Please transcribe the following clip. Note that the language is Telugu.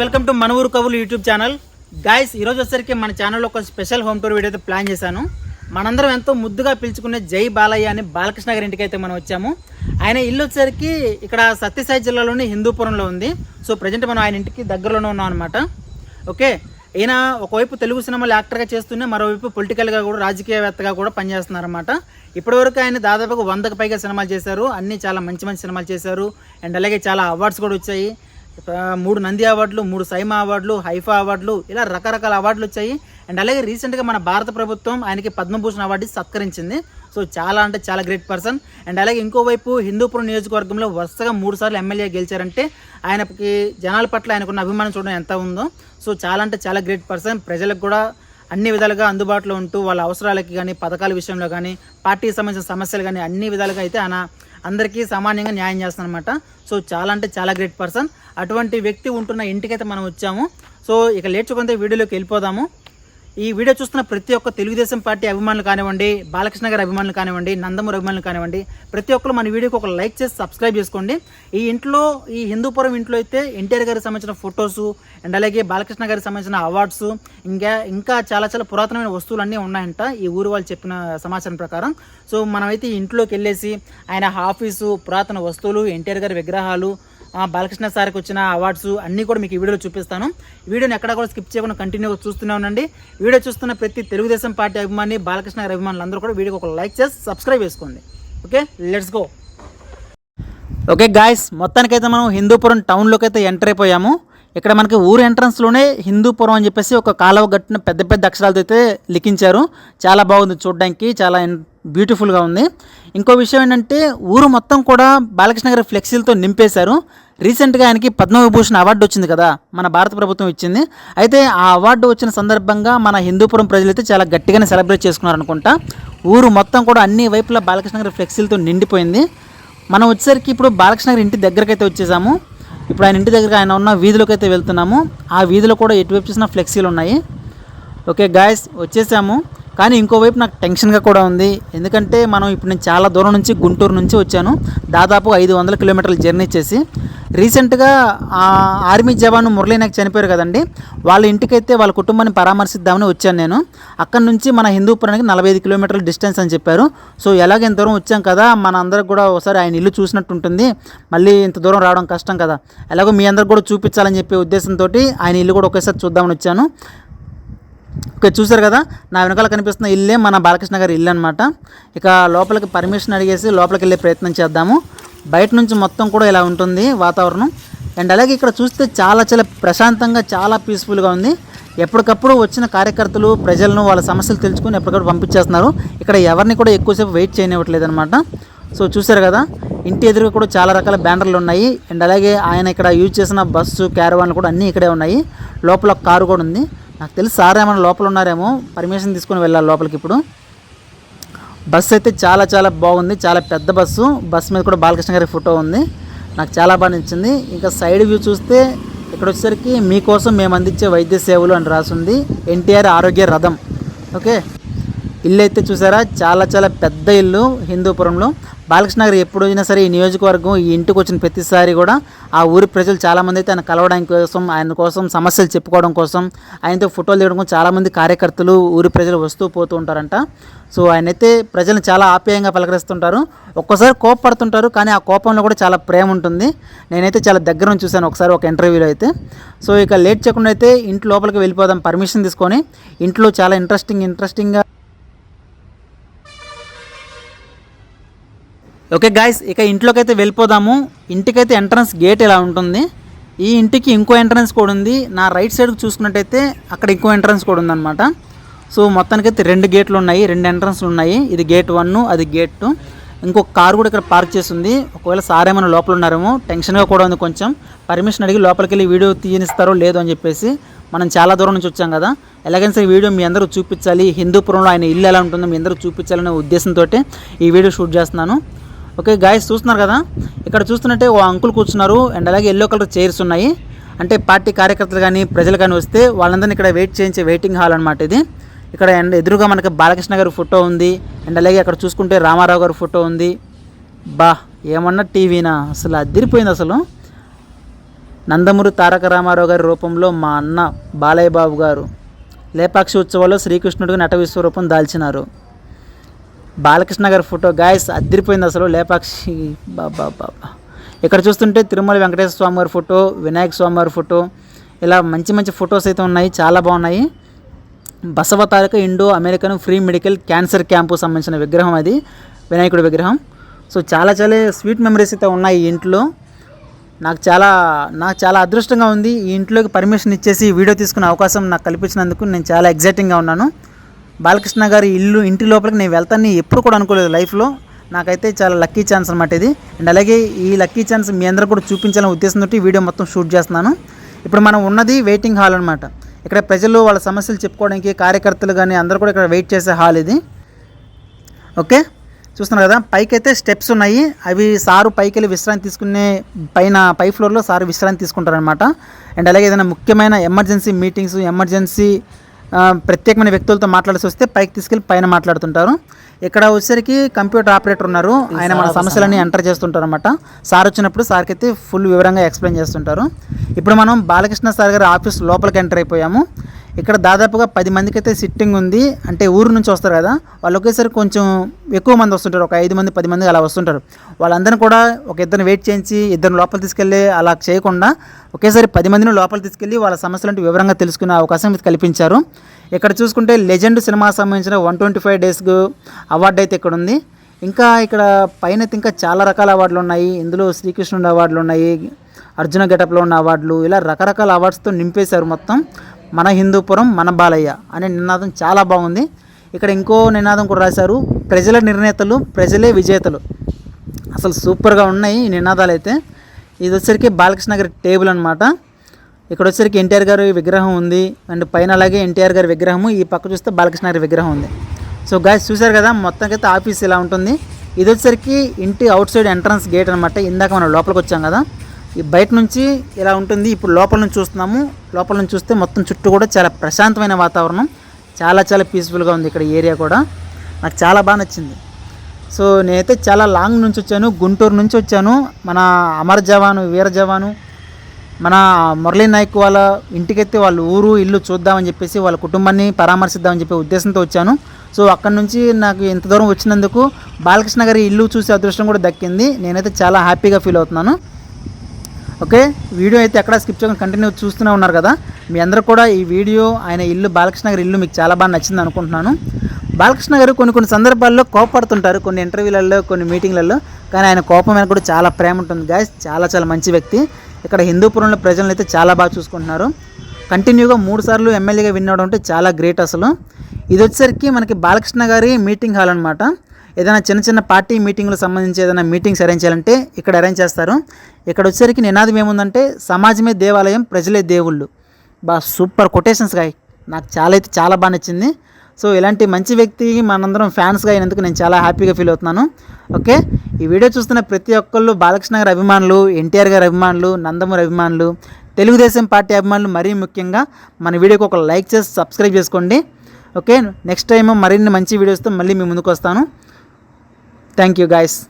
వెల్కమ్ టు మన ఊరు కవులు యూట్యూబ్ ఛానల్ గాయస్ ఈరోజు వచ్చేసరికి మన ఛానల్లో ఒక స్పెషల్ హోమ్ టూర్ వీడియో అయితే ప్లాన్ చేశాను. మనందరం ఎంతో ముద్దుగా పిలుచుకునే జై బాలయ్య అని బాలకృష్ణ గారి ఇంటికి అయితే మనం వచ్చాము. ఆయన ఇల్లు వచ్చేసరికి ఇక్కడ సత్యసాయి జిల్లాలోని హిందూపురంలో ఉంది. సో ప్రజెంట్ మనం ఆయన ఇంటికి దగ్గరలోనే ఉన్నాం అనమాట ఓకే ఈయన ఒకవైపు తెలుగు సినిమాలు యాక్టర్గా చేస్తూనే మరోవైపు పొలిటికల్గా కూడా రాజకీయవేత్తగా కూడా పనిచేస్తున్నారన్నమాట ఇప్పటివరకు ఆయన దాదాపుగా వందకు పైగా సినిమాలు చేశారు. అన్నీ చాలా మంచి మంచి సినిమాలు చేశారు. అండ్ అలాగే చాలా అవార్డ్స్ కూడా వచ్చాయి. మూడు నంది అవార్డులు మూడు సైమా అవార్డులు హైఫా అవార్డులు ఇలా రకరకాల అవార్డులు వచ్చాయి. అండ్ అలాగే రీసెంట్గా మన భారత ప్రభుత్వం ఆయనకి పద్మభూషణ్ అవార్డు సత్కరించింది. సో చాలా అంటే చాలా గ్రేట్ పర్సన్. అండ్ అలాగే ఇంకోవైపు హిందూపురం నియోజకవర్గంలో వరుసగా మూడు సార్లు ఎమ్మెల్యే గెలిచారంటే ఆయనకి జనాల పట్ల ఆయనకున్న అభిమానం చూడడం ఎంత ఉందో. సో చాలా అంటే చాలా గ్రేట్ పర్సన్. ప్రజలకు కూడా అన్ని విధాలుగా అందుబాటులో ఉంటూ వాళ్ళ అవసరాలకి కానీ పథకాల విషయంలో కానీ పార్టీకి సంబంధించిన సమస్యలు కానీ అన్ని విధాలుగా అయితే ఆయన అందరికీ సమాన్యంగా న్యాయం చేస్తానమాట సో చాలా అంటే చాలా గ్రేట్ పర్సన్. అటువంటి వ్యక్తి ఉంటున్న ఇంటికైతే మనం వచ్చాము. సో ఇక లేచుకుంటే వీడియోలోకి వెళ్ళిపోదాము. ఈ వీడియో చూస్తున్న ప్రతి ఒక్క తెలుగుదేశం పార్టీ అభిమానులు కానివ్వండి బాలకృష్ణ గారి అభిమానులు కానివ్వండి నందమూరి అభిమానులు కానివ్వండి ప్రతి ఒక్కరు మన వీడియోకి ఒక లైక్ చేసి సబ్స్క్రైబ్ చేసుకోండి. ఈ ఇంట్లో ఈ హిందూపురం ఇంట్లో అయితే ఎన్టీఆర్ గారికి సంబంధించిన ఫొటోస్ అండ్ అలాగే బాలకృష్ణ గారికి సంబంధించిన అవార్డ్స్ ఇంకా ఇంకా చాలా చాలా పురాతనమైన వస్తువులు అన్నీ ఉన్నాయంట ఈ ఊరు వాళ్ళు చెప్పిన సమాచారం ప్రకారం. సో మనమైతే ఈ ఇంట్లోకి వెళ్ళేసి ఆయన ఆఫీసు పురాతన వస్తువులు ఎన్టీఆర్ గారి విగ్రహాలు బాలకృష్ణ సార్కి వచ్చిన అవార్డ్స్ అన్నీ కూడా మీకు ఈ వీడియోలో చూపిస్తాను. వీడియోని ఎక్కడ కూడా స్కిప్ చేయకుండా కంటిన్యూగా చూస్తూనే ఉండండి. వీడియో చూస్తున్న ప్రతి తెలుగుదేశం పార్టీ అభిమాని బాలకృష్ణ గారి అభిమానులు అందరూ కూడా వీడియోకి ఒక లైక్ చేసి సబ్స్క్రైబ్ చేసుకోండి. Okay? Let's go. Okay guys మొత్తానికైతే మనం హిందూపురం టౌన్లోకి అయితే ఎంటర్ అయిపోయాము. ఇక్కడ మనకి ఊరు ఎంట్రన్స్లోనే హిందూపురం అని చెప్పేసి ఒక కాలువ గట్టున పెద్ద పెద్ద అక్షరాలతో అయితే లిఖించారు. చాలా బాగుంది చూడడానికి చాలా బ్యూటిఫుల్గా ఉంది. ఇంకో విషయం ఏంటంటే ఊరు మొత్తం కూడా బాలకృష్ణ గారి ఫ్లెక్సీలతో నింపేశారు. రీసెంట్గా ఆయనకి పద్మవిభూషణ్ అవార్డు వచ్చింది కదా మన భారత ప్రభుత్వం ఇచ్చింది. అయితే ఆ అవార్డు వచ్చిన సందర్భంగా మన హిందూపురం ప్రజలైతే చాలా గట్టిగానే సెలబ్రేట్ చేసుకున్నారు అనుకుంటా ఊరు మొత్తం కూడా అన్ని వైపులా బాలకృష్ణ గారి ఫ్లెక్సీలతో నిండిపోయింది. మనం వచ్చేసరికి ఇప్పుడు బాలకృష్ణ గారి ఇంటి దగ్గరకైతే అయితే వచ్చేసాము. ఇప్పుడు ఆయన ఇంటి దగ్గర ఆయన ఉన్న వీధిలోకి అయితే వెళ్తున్నాము. ఆ వీధిలో కూడా ఎటువైపు చూసినా ఫ్లెక్సీలు ఉన్నాయి. ఓకే గాయస్ వచ్చేసాము. కానీ ఇంకోవైపు నాకు టెన్షన్గా కూడా ఉంది. ఎందుకంటే మనం ఇప్పుడు నేను చాలా దూరం నుంచి గుంటూరు నుంచి వచ్చాను. దాదాపు ఐదు వందల కిలోమీటర్ల జర్నీ చేసి రీసెంట్గా ఆర్మీ జవాన్ మురళీ నాకు చనిపోయారు కదండి. వాళ్ళ ఇంటికైతే వాళ్ళ కుటుంబాన్ని పరామర్శిద్దామని వచ్చాను నేను. అక్కడ నుంచి మన హిందూపురానికి నలభై ఐదు కిలోమీటర్ల డిస్టెన్స్ అని చెప్పారు. సో ఎలాగ ఇంత దూరం వచ్చాం కదా మన అందరికి కూడా ఒకసారి ఆయన ఇల్లు చూసినట్టు ఉంటుంది మళ్ళీ ఇంత దూరం రావడం కష్టం కదా. ఎలాగో మీ అందరికి కూడా చూపించాలని చెప్పే ఉద్దేశంతో ఆయన ఇల్లు కూడా ఒకేసారి చూద్దామని వచ్చాను. ఓకే చూసారు కదా? నా వెనకాల కనిపిస్తున్న ఇల్లే మన బాలకృష్ణ గారి ఇల్లు అనమాట ఇక లోపలికి పర్మిషన్ అడిగేసి లోపలికి వెళ్ళే ప్రయత్నం చేద్దాము. బయట నుంచి మొత్తం కూడా ఇలా ఉంటుంది వాతావరణం. అండ్ అలాగే ఇక్కడ చూస్తే చాలా చాలా ప్రశాంతంగా చాలా పీస్ఫుల్గా ఉంది. ఎప్పటికప్పుడు వచ్చిన కార్యకర్తలు ప్రజలను వాళ్ళ సమస్యలు తెలుసుకుని ఎప్పటికప్పుడు పంపించేస్తున్నారు. ఇక్కడ ఎవరిని కూడా ఎక్కువసేపు వెయిట్ చేయనివ్వట్లేదు అనమాట సో చూసారు కదా? ఇంటి ఎదురుగా కూడా చాలా రకాల బ్యానర్లు ఉన్నాయి. అండ్ అలాగే ఆయన ఇక్కడ యూజ్ చేసిన బస్సు క్యారవాన్లు కూడా అన్నీ ఇక్కడే ఉన్నాయి. లోపల కారు కూడా ఉంది. నాకు తెలిసి సార్ ఏమైనా లోపల ఉన్నారేమో? పర్మిషన్ తీసుకుని వెళ్ళాలి లోపలికి ఇప్పుడు. బస్సు అయితే చాలా చాలా బాగుంది. చాలా పెద్ద బస్సు బస్సు మీద కూడా బాలకృష్ణ గారి ఫోటో ఉంది. నాకు చాలా బాగా నచ్చింది. ఇంకా సైడ్ వ్యూ చూస్తే ఇక్కడ వచ్చేసరికి మీకోసం మేము అందించే వైద్య సేవలు అని రాసింది ఎన్టీఆర్ ఆరోగ్య రథం. ఓకే ఇల్లు అయితే చూసారా? చాలా చాలా పెద్ద ఇల్లు హిందూపురంలో. బాలకృష్ణ గారు ఎప్పుడు వచ్చినా సరే ఈ నియోజకవర్గం ఈ ఇంటికి వచ్చిన ప్రతిసారి కూడా ఆ ఊరి ప్రజలు చాలామంది అయితే ఆయన కలవడానికి కోసం ఆయన కోసం సమస్యలు చెప్పుకోవడం కోసం ఆయనతో ఫోటోలు తీయడం కోసం చాలామంది కార్యకర్తలు ఊరి ప్రజలు వస్తూ పోతూ ఉంటారంట. సో ఆయన అయితే ప్రజలను చాలా ఆప్యాయంగా పలకరిస్తుంటారు. ఒక్కోసారి కోపపడుతుంటారు కానీ ఆ కోపంలో కూడా చాలా ప్రేమ ఉంటుంది. నేనైతే చాలా దగ్గర నుంచి చూశాను ఒకసారి ఒక ఇంటర్వ్యూలో అయితే. సో ఇక లేట్ చేయకుండా అయితే ఇంటి లోపలికి వెళ్ళిపోదాం పర్మిషన్ తీసుకొని ఇంట్లో చాలా ఇంట్రెస్టింగ్ ఇంట్రెస్టింగ్గా ఓకే గాయస్ ఇక ఇంట్లోకి అయితే వెళ్ళిపోదాము. ఇంటికైతే ఎంట్రన్స్ గేట్ ఇలా ఉంటుంది. ఈ ఇంటికి ఇంకో ఎంట్రన్స్ కూడా ఉంది. నా రైట్ సైడ్ చూసుకున్నట్టయితే అక్కడ ఇంకో ఎంట్రన్స్ కూడా ఉందన్నమాట. సో మొత్తానికైతే రెండు గేట్లు ఉన్నాయి రెండు ఎంట్రన్స్లు ఉన్నాయి. ఇది గేట్ వన్ అది గేట్ టూ ఇంకొక కారు కూడా ఇక్కడ పార్క్ చేసి ఉంది ఒకవేళ సార్ ఏమైనా లోపల ఉన్నారేమో టెన్షన్గా కూడా ఉంది కొంచెం. పర్మిషన్ అడిగి లోపలికి వెళ్ళి వీడియో తీయనిస్తారో లేదో అని చెప్పేసి మనం చాలా దూరం నుంచి వచ్చాం కదా. ఎలాగైనా సరే వీడియో మీ అందరూ చూపించాలి. హిందూపురంలో ఆయన ఇల్లు ఎలా ఉంటుందో మీ అందరూ చూపించాలనే ఉద్దేశంతో ఈ వీడియో షూట్ చేస్తున్నాను. ఓకే గాయస్ చూస్తున్నారు కదా? ఇక్కడ చూస్తున్నట్టే ఓ అంకుల్ కూర్చున్నారు. అండ్ అలాగే ఎల్లో కలర్ చైర్స్ ఉన్నాయి. అంటే పార్టీ కార్యకర్తలు కానీ ప్రజలు కానీ వస్తే వాళ్ళందరినీ ఇక్కడ వెయిట్ చేయించే వెయిటింగ్ హాల్ అనమాట ఇది. ఇక్కడ అండ్ ఎదురుగా మనకి బాలకృష్ణ గారి ఫోటో ఉంది. అండ్ అలాగే అక్కడ చూసుకుంటే రామారావు గారి ఫోటో ఉంది. బా ఏమన్నా టీవీనా? అసలు అదిరిపోయింది అసలు. నందమూరి తారక రామారావు గారి రూపంలో మా అన్న బాలయ్య బాబు గారు లేపాక్షి ఉత్సవాల్లో శ్రీకృష్ణుడికి నట విశ్వరూపం దాల్చినారు. బాలకృష్ణ గారి ఫోటో గాయస్ అద్దరిపోయింది అసలు లేపాక్షి. బాబా బాబా ఇక్కడ చూస్తుంటే తిరుమల వెంకటేశ్వర స్వామి వారి ఫోటో వినాయక స్వామి వారి ఫోటో ఇలా మంచి మంచి ఫొటోస్ అయితే ఉన్నాయి చాలా బాగున్నాయి. Basavataraka Indo American free medical cancer camp సంబంధించిన విగ్రహం అది వినాయకుడి విగ్రహం. సో చాలా చాలా స్వీట్ మెమరీస్ అయితే ఉన్నాయి ఈ ఇంట్లో. నాకు చాలా నాకు చాలా అదృష్టంగా ఉంది. ఈ ఇంట్లోకి పర్మిషన్ ఇచ్చేసి వీడియో తీసుకునే అవకాశం నాకు కల్పించినందుకు నేను చాలా ఎగ్జైటింగ్గా ఉన్నాను. బాలకృష్ణ గారి ఇల్లు ఇంటి లోపలికి నేను వెళ్తాను ఎప్పుడు కూడా అనుకోలేదు లైఫ్లో. నాకైతే చాలా లక్కీ ఛాన్స్ అనమాట ఇది. అండ్ అలాగే ఈ లక్కీ ఛాన్స్ మీ అందరూ కూడా చూపించాలనే ఉద్దేశంతో ఈ వీడియో మొత్తం షూట్ చేస్తున్నాను. ఇప్పుడు మనం ఉన్నది వెయిటింగ్ హాల్ అనమాట ఇక్కడ ప్రజలు వాళ్ళ సమస్యలు చెప్పుకోవడానికి కార్యకర్తలు కానీ అందరూ కూడా ఇక్కడ వెయిట్ చేసే హాల్ ఇది. ఓకే? చూస్తున్నారు కదా పైకి అయితే స్టెప్స్ ఉన్నాయి. అవి సారు పైకి వెళ్ళి విశ్రాంతి తీసుకునే పైన పై ఫ్లోర్లో సారు విశ్రాంతి తీసుకుంటారనమాట అండ్ అలాగే ఏదైనా ముఖ్యమైన ఎమర్జెన్సీ మీటింగ్స్ ఎమర్జెన్సీ ప్రత్యేకమైన వ్యక్తులతో మాట్లాడాల్సి వస్తే పైకి తీసుకెళ్ళి పైన మాట్లాడుతుంటారు. ఇక్కడ వచ్చేసరికి కంప్యూటర్ ఆపరేటర్ ఉన్నారు. ఆయన మన సమస్యలన్నీ ఎంటర్ చేస్తుంటారు అనమాట సార్ వచ్చినప్పుడు సార్కి అయితే ఫుల్ వివరంగా ఎక్స్ప్లెయిన్ చేస్తుంటారు. ఇప్పుడు మనం బాలకృష్ణ సార్ గారి ఆఫీస్ లోపలికి ఎంటర్ అయిపోయాము. ఇక్కడ దాదాపుగా పది మందికి అయితే సిట్టింగ్ ఉంది. అంటే ఊరు నుంచి వస్తారు కదా. వాళ్ళు ఒకేసారి కొంచెం ఎక్కువ మంది వస్తుంటారు. ఒక ఐదు మంది పది మంది అలా వస్తుంటారు. వాళ్ళందరిని కూడా ఒక ఇద్దరిని వెయిట్ చేయించి ఇద్దరిని లోపల తీసుకెళ్ళి అలా చేయకుండా ఒకేసారి పది మందిని లోపల తీసుకెళ్ళి వాళ్ళ సమస్యలంటే వివరంగా తెలుసుకునే అవకాశం ఇది కల్పించారు. ఇక్కడ చూసుకుంటే లెజెండ్ సినిమా సంబంధించిన one twenty five days award అయితే ఇక్కడ ఉంది. ఇంకా ఇక్కడ పైన అయితే ఇంకా చాలా రకాల అవార్డులు ఉన్నాయి. ఇందులో శ్రీకృష్ణుడు అవార్డులు ఉన్నాయి. అర్జున గెటప్లో ఉన్న అవార్డులు ఇలా రకరకాల అవార్డ్స్తో నింపేశారు మొత్తం. మన హిందూపురం మన బాలయ్య అనే నినాదం చాలా బాగుంది. ఇక్కడ ఇంకో నినాదం కూడా రాశారు. ప్రజల నిర్ణేతలు ప్రజలే విజేతలు. అసలు సూపర్గా ఉన్నాయి ఈ నినాదాలు అయితే ఇది వచ్చరికి బాలకృష్ణ గారి టేబుల్ అనమాట ఇక్కడ వచ్చరికి ఎన్టీఆర్ గారి విగ్రహం ఉంది. అండ్ పైన అలాగే ఎన్టీఆర్ గారి విగ్రహము. ఈ పక్క చూస్తే బాలకృష్ణ గారి విగ్రహం ఉంది. సో గాయస్ చూశారు కదా మొత్తానికైతే ఆఫీస్ ఇలా ఉంటుంది. ఇది వచ్చరికి ఇంటి అవుట్ సైడ్ ఎంట్రన్స్ గేట్ అనమాట ఇందాక మనం లోపలికి వచ్చాం కదా. బయట నుంచి ఇలా ఉంటుంది ఇప్పుడు లోపల నుంచి చూస్తున్నాము. లోపల నుంచి చూస్తే మొత్తం చుట్టూ కూడా చాలా ప్రశాంతమైన వాతావరణం. చాలా చాలా పీస్ఫుల్గా ఉంది ఇక్కడ ఏరియా కూడా. నాకు చాలా బాగా నచ్చింది. సో నేనైతే చాలా లాంగ్ నుంచి వచ్చాను గుంటూరు నుంచి వచ్చాను. మన అమర్ జవాను వీర జవాను మన మురళీ నాయక్ వాళ్ళ ఇంటికైతే వాళ్ళ ఊరు ఇల్లు చూద్దామని చెప్పేసి వాళ్ళ కుటుంబాన్ని పరామర్శిద్దామని చెప్పే ఉద్దేశంతో వచ్చాను. సో అక్కడ నుంచి నాకు ఇంత దూరం వచ్చినందుకు బాలకృష్ణ గారి ఇల్లు చూసే అదృష్టం కూడా దక్కింది. నేనైతే చాలా హ్యాపీగా ఫీల్ అవుతున్నాను. ఓకే? వీడియో అయితే ఎక్కడ స్కిప్ చేయకుండా కంటిన్యూ చూస్తూనే ఉన్నారు కదా? మీ అందరూ కూడా ఈ వీడియో ఆయన ఇల్లు బాలకృష్ణ గారి ఇల్లు మీకు చాలా బాగా నచ్చింది అనుకుంటున్నాను. బాలకృష్ణ గారు కొన్ని కొన్ని సందర్భాల్లో కోపడుతుంటారు కొన్ని ఇంటర్వ్యూలలో కొన్ని మీటింగ్లలో కానీ ఆయన కోపం మీద కూడా చాలా ప్రేమ ఉంటుంది. గాయస్ చాలా చాలా మంచి వ్యక్తి. ఇక్కడ హిందూపురంలో ప్రజలను అయితే చాలా బాగా చూసుకుంటున్నారు. కంటిన్యూగా మూడు సార్లు ఎమ్మెల్యేగా విన్ అవడం అంటే చాలా గ్రేట్ అసలు. ఇది వచ్చేసరికి మనకి బాలకృష్ణ గారి మీటింగ్ హాల్ అనమాట ఏదైనా చిన్న చిన్న పార్టీ మీటింగ్లకు సంబంధించి ఏదైనా మీటింగ్స్ అరేంజ్ చేయాలంటే ఇక్కడ అరేంజ్ చేస్తారు. ఇక్కడ వచ్చేసరికి నినాదం ఏముందంటే సమాజమే దేవాలయం ప్రజలే దేవుళ్ళు. బా సూపర్ కొటేషన్స్ గాయ్ నాకు చాలా అయితే చాలా బాగా నచ్చింది. సో ఇలాంటి మంచి వ్యక్తికి మనందరం ఫ్యాన్స్గా అయినందుకు నేను చాలా హ్యాపీగా ఫీల్ అవుతున్నాను. ఓకే? ఈ వీడియో చూస్తున్న ప్రతి ఒక్కళ్ళు బాలకృష్ణ గారి అభిమానులు ఎన్టీఆర్ గారి అభిమానులు నందమూరి అభిమానులు తెలుగుదేశం పార్టీ అభిమానులు మరీ ముఖ్యంగా మన వీడియోకి ఒక లైక్ చేసి సబ్స్క్రైబ్ చేసుకోండి. ఓకే? నెక్స్ట్ టైం మరిన్ని మంచి వీడియోస్తో మళ్ళీ మీ ముందుకు వస్తాను. thank you guys.